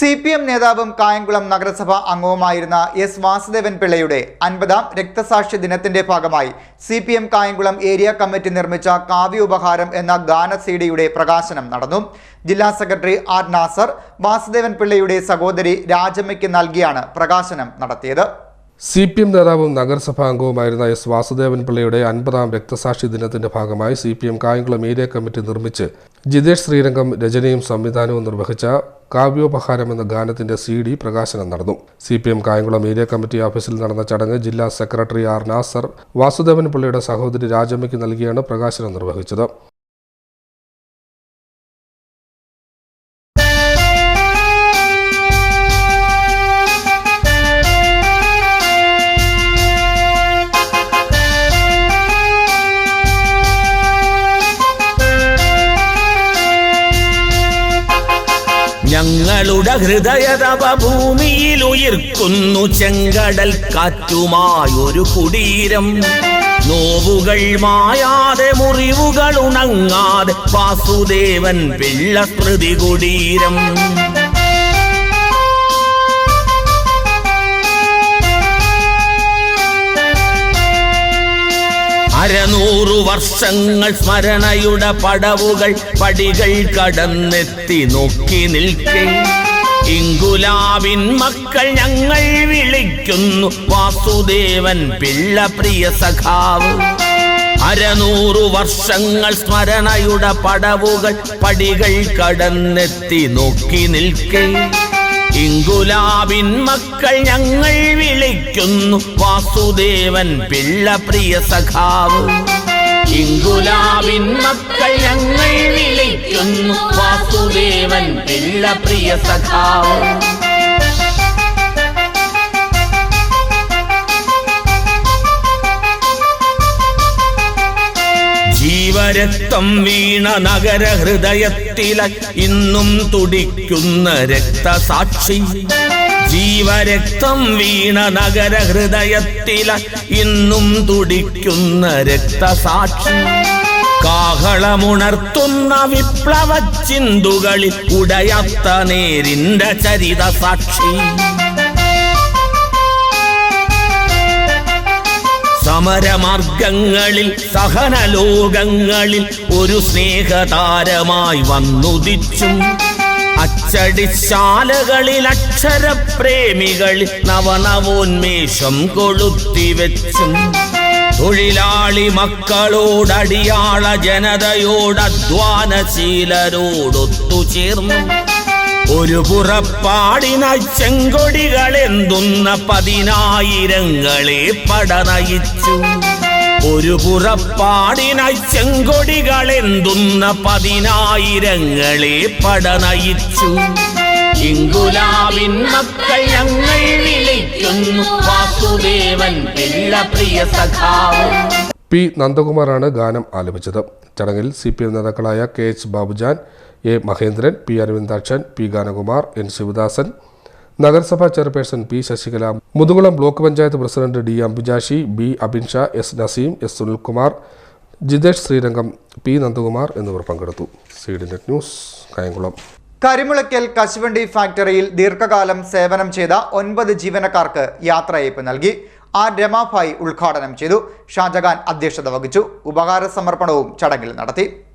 C P M നേതാവും കായംകുളം നഗരസഭ അംഗവുമായിരുന്ന S Vasudevan പിള്ളയുടെ അൻപതാം രക്തസാക്ഷി ദിനത്തിന്റെ ഭാഗമായി C P M Kayamkulam area committee നിർമ്മിച്ച കാവ്യോപഹാരം എന്ന ഗാന സീഡിയുടെ പ്രകാശനം നടന്നു. ജില്ലാ സെക്രട്ടറി ആർ നാസർ വാസുദേവൻ പിള്ളയുടെ സഹോദരി രാജമ്മയ്ക്ക് നൽകിയാണ് പ്രകാശനം നടത്തിയത്. സി പി എം നേതാവും നഗരസഭാ അംഗവുമായിരുന്ന എസ് വാസുദേവൻ പിള്ളയുടെ അൻപതാം രക്തസാക്ഷി ദിനത്തിന്റെ ഭാഗമായി C P M Kayamkulam area committee നിർമ്മിച്ച് ജിതേഷ് ശ്രീരംഗം രചനയും സംവിധാനവും നിർവഹിച്ച കാവ്യോപഹാരം എന്ന ഗാനത്തിന്റെ സി ഡി പ്രകാശനം നടന്നു. C P M Kayamkulam area committee ഓഫീസിൽ നടന്ന ചടങ്ങ് ജില്ലാ സെക്രട്ടറി ആർ നാസർ വാസുദേവൻ പിള്ളയുടെ സഹോദരി രാജമ്മയ്ക്ക് നൽകിയാണ് പ്രകാശനം നിർവഹിച്ചത്. ഞങ്ങളുടെ ഹൃദയതപ ഭൂമിയിൽ ഉയർക്കുന്നു ചെങ്കടൽ കാറ്റുമായൊരു കുടീരം. നോവുകൾ മായാതെ മുറിവുകൾ ഉണങ്ങാതെ വാസുദേവൻ പിള്ള കുടീരം. അരനൂറു വർഷങ്ങൾ സ്മരണയുടെ പടവുകൾ പടികൾ കടന്നെത്തി നോക്കി നിൽക്കേ. ഇങ്കുലാവിൻ മക്കൾ ഞങ്ങൾ വിളിക്കുന്നു. വാസുദേവൻ പിള്ള പ്രിയ സഖാവ്. അരനൂറു വർഷങ്ങൾ സ്മരണയുടെ പടവുകൾ പടികൾ കടന്നെത്തി നോക്കി നിൽക്കേ. ഇങ്കുലാബിൻ മക്കൾ ഞങ്ങൾ വിളിക്കുന്നു. വാസുദേവൻ പിള്ള പ്രിയ സഖാവ്. ഇങ്കുലാബിൻ മക്കൾ ഞങ്ങൾ വിളിക്കുന്നു. വാസുദേവൻ പിള്ള പ്രിയ സഖാവ്. ജീവരക്തം വീണ നഗര ഹൃദയത്തില ഇന്നും തുടിക്കുന്ന രക്തസാക്ഷി. ജീവരക്തം വീണ നഗര ഹൃദയത്തില ഇന്നും തുടിക്കുന്ന രക്തസാക്ഷി. കാഹളമുണർത്തുന്ന വിപ്ലവ ചിന്തുകളിൽ ഉടയാത്ത നേരിന്റെ ചരിത സാക്ഷി സമരമാർഗങ്ങളിൽ സഹനലോകങ്ങളിൽ ഒരു സ്നേഹതാരമായി വന്നുദിച്ചും. അച്ചടിശാലകളിൽ അക്ഷരപ്രേമികൾ നവനവോന്മേഷം കൊളുത്തിവെച്ചും. തൊഴിലാളി മക്കളോടടിയാള ജനതയോട് അധ്വാനശീലരോടൊത്തുചേർന്നു ഒരു പുറപ്പാടിനായി ചെങ്കൊടികൾ എന്തുന്ന പതിനായിരങ്ങളെ പടനയിച്ചു ഒരു പുറപ്പാടിനായി ചെങ്കൊടികൾ എന്തുന്ന പതിനായിരങ്ങളെ പടനയിച്ചു ഇങ്കുലാവിൻ ഞങ്ങൾ വിളിക്കുന്നു വാസുദേവൻ പിള്ള പ്രിയ സഖാവ്. പി നന്ദകുമാറാണ് ഗാനം ആലപിച്ചത്. ചടങ്ങിൽ സി പി എം നേതാക്കളായ K H Babujan A Mahendran P Aravindakshan P Ganakumar N Sivadasan. നഗരസഭാ chairperson P Sasikala Muthukulam block panchayat president D Ambujakshi B Abinsha S Naseem S Sunilkumar Jithesh Sreerangam P Nandakumar എന്നിവർ പങ്കെടുത്തു. News Kayamkulam. Karimulakkal കശുവണ്ടി ഫാക്ടറിയിൽ ദീർഘകാലം സേവനം ചെയ്ത ഒൻപത് ജീവനക്കാർക്ക് യാത്രയയപ്പ് നൽകി. ആർ രമാഭായ് ഉദ്ഘാടനം ചെയ്തു. ഷാജഹാൻ അധ്യക്ഷത വഹിച്ചു. ഉപഹാര സമർപ്പണവും ചടങ്ങിൽ നടത്തി.